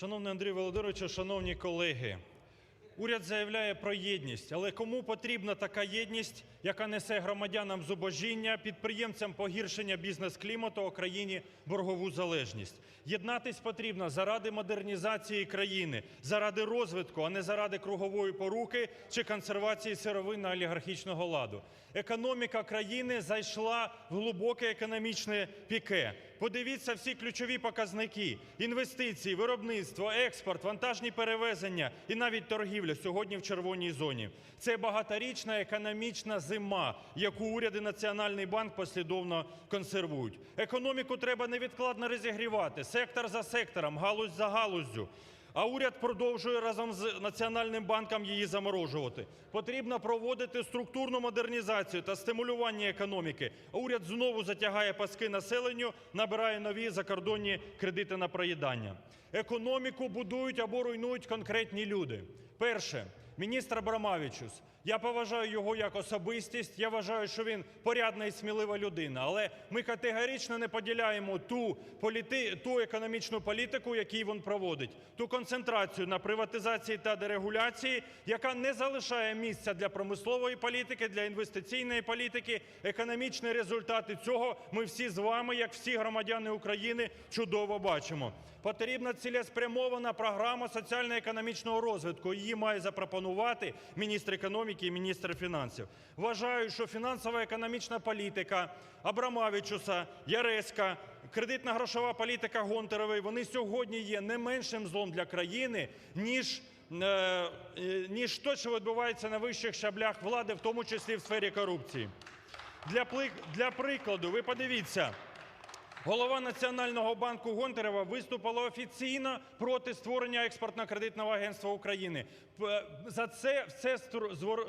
Шановний Андрій Володимирович, шановні колеги, уряд заявляє про єдність, але кому потрібна така єдність, яка несе громадянам зубожіння, підприємцям погіршення бізнес-клімату, а країні боргову залежність? Єднатись потрібно заради модернізації країни, заради розвитку, а не заради кругової поруки чи консервації сировинного олігархічного ладу. Економіка країни зайшла в глибоке економічне піке. Подивіться всі ключові показники: інвестиції, виробництво, експорт, вантажні перевезення і навіть торгівля сьогодні в червоній зоні. Це багаторічна економічна зима, яку уряд і Національний банк послідовно консервують. Економіку треба невідкладно розігрівати, сектор за сектором, галузь за галуздю. А уряд продовжує разом з Національним банком її заморожувати. Потрібно проводити структурну модернізацію та стимулювання економіки. А уряд знову затягає паски населенню, набирає нові закордонні кредити на проїдання. Економіку будують або руйнують конкретні люди. Перше. Міністр Абрамавічус. Я поважаю його як особистість, я вважаю, що він порядна і смілива людина. Але ми категорично не поділяємо ту, політи... ту економічну політику, яку він проводить, ту концентрацію на приватизації та дерегуляції, яка не залишає місця для промислової політики, для інвестиційної політики. Економічні результати цього ми всі з вами, як всі громадяни України, чудово бачимо. Потрібна цілеспрямована програма соціально-економічного розвитку. Її має запропонувати міністр економіки і міністр фінансів. Вважаю, що фінансово-економічна політика Абрамавічуса, Яресько, кредитно-грошова політика Гонтаревої, вони сьогодні є не меншим злом для країни, ніж е, е, ніж те, що відбувається на вищих щаблях влади, в тому числі в сфері корупції. Для, для прикладу, ви подивіться, Голова Національного банку Гонтарева виступила офіційно проти створення експортно-кредитного агентства України. За це все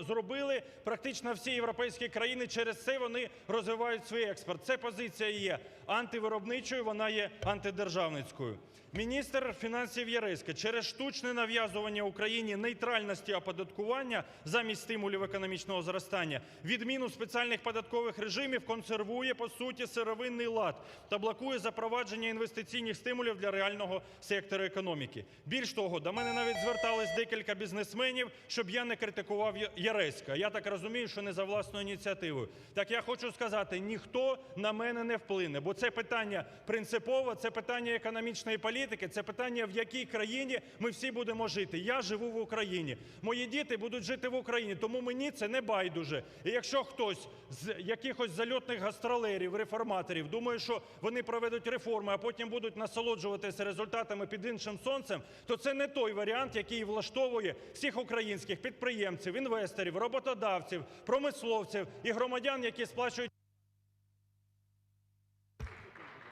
зробили практично всі європейські країни. Через це вони розвивають свій експорт. Це позиція є антивиробничою, вона є антидержавницькою. Міністр фінансів Яресько через штучне нав'язування Україні нейтральності оподаткування замість стимулів економічного зростання, відміну спеціальних податкових режимів консервує по суті сировинний лад та блокує запровадження інвестиційних стимулів для реального сектору економіки. Більш того, до мене навіть звертались декілька бізнесменів, щоб я не критикував Яреська. Я так розумію, що не за власною ініціативою. Так я хочу сказати, ніхто на мене не вплине, бо це питання принципове, це питання економічної політики, це питання, в якій країні ми всі будемо жити. Я живу в Україні, мої діти будуть жити в Україні, тому мені це не байдуже. І якщо хтось з якихось зальотних гастролерів, реформаторів думає, що вони проведуть реформи, а потім будуть насолоджуватися результатами під іншим сонцем, то це не той варіант, який влаштовує всіх українських підприємців, інвесторів, роботодавців, промисловців і громадян, які сплачують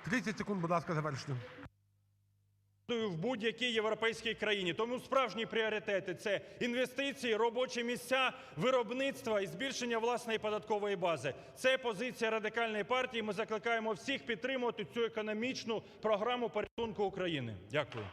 30 секунд, будь ласка, завершити. в будь-якій європейській країні. Тому справжні пріоритети це інвестиції, робочі місця, виробництво і збільшення власної податкової бази. Це позиція радикальної партії. Ми закликаємо всіх підтримувати цю економічну програму порятунку України. Дякую.